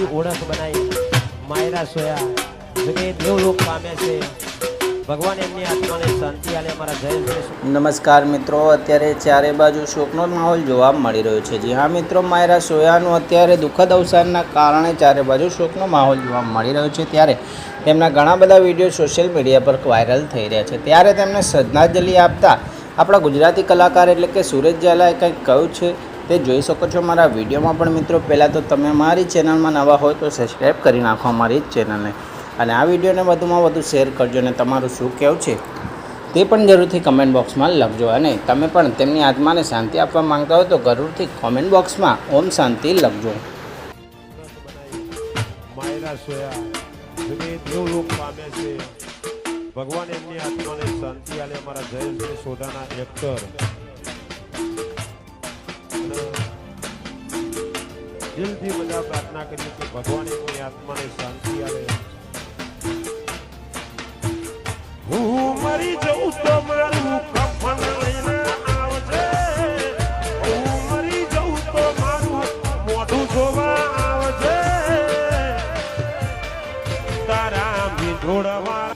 ઓળખ બનાવી. માયરા સોયા. જગે દેવલોક પામે છે. ભગવાન એમની આત્માને જયેશભાઈ નમસ્કાર મિત્રો. અત્યારે ચારે બાજુ શોકનો માહોલ જોવા મળી રહ્યો છે. જી હા મિત્રો, માયરા સોયાનું અત્યારે દુઃખદ અવસાનના કારણે ચારે બાજુ શોકનો માહોલ જોવા મળી રહ્યો છે. ત્યારે તેમના ઘણા બધા વીડિયો સોશિયલ મીડિયા પર વાયરલ થઈ રહ્યા છે. ત્યારે તેમને શ્રદ્ધાંજલિ આપતા આપણા ગુજરાતી કલાકાર એટલે કે સુરેશ ઝાલાએ કંઈક કહ્યું છે. તે જોઈ શકો છો મારા વિડીયોમાં પણ મિત્રો. પહેલાં તો તમે મારી ચેનલમાં નવા હોય તો સબસ્ક્રાઈબ કરી નાખો અમારી ચેનલને. અને આ વિડીયોને વધુમાં વધુ શેર કરજો અને તમારું શું કહેવું છે તે પણ જરૂરથી કમેન્ટ બોક્સમાં લખજો. અને તમે પણ તેમની આત્માને શાંતિ આપવા માંગતા હો તો જરૂરથી કોમેન્ટ બોક્સમાં ઓમ શાંતિ લખજો. ભગવાન એમની આત્માને શાંતિ અને અમારા જયેશભાઈ સોઢાના એક્ટર દિલથી બધા પ્રાર્થના કરીએ કે ભગવાન એમની આત્માને શાંતિ આવે હું મરી જઉં તો મારું કફન લઈને આવજે. હું મરી જઉં તો મારું મોઢું જોવા આવજે. તારા મીઠોડવા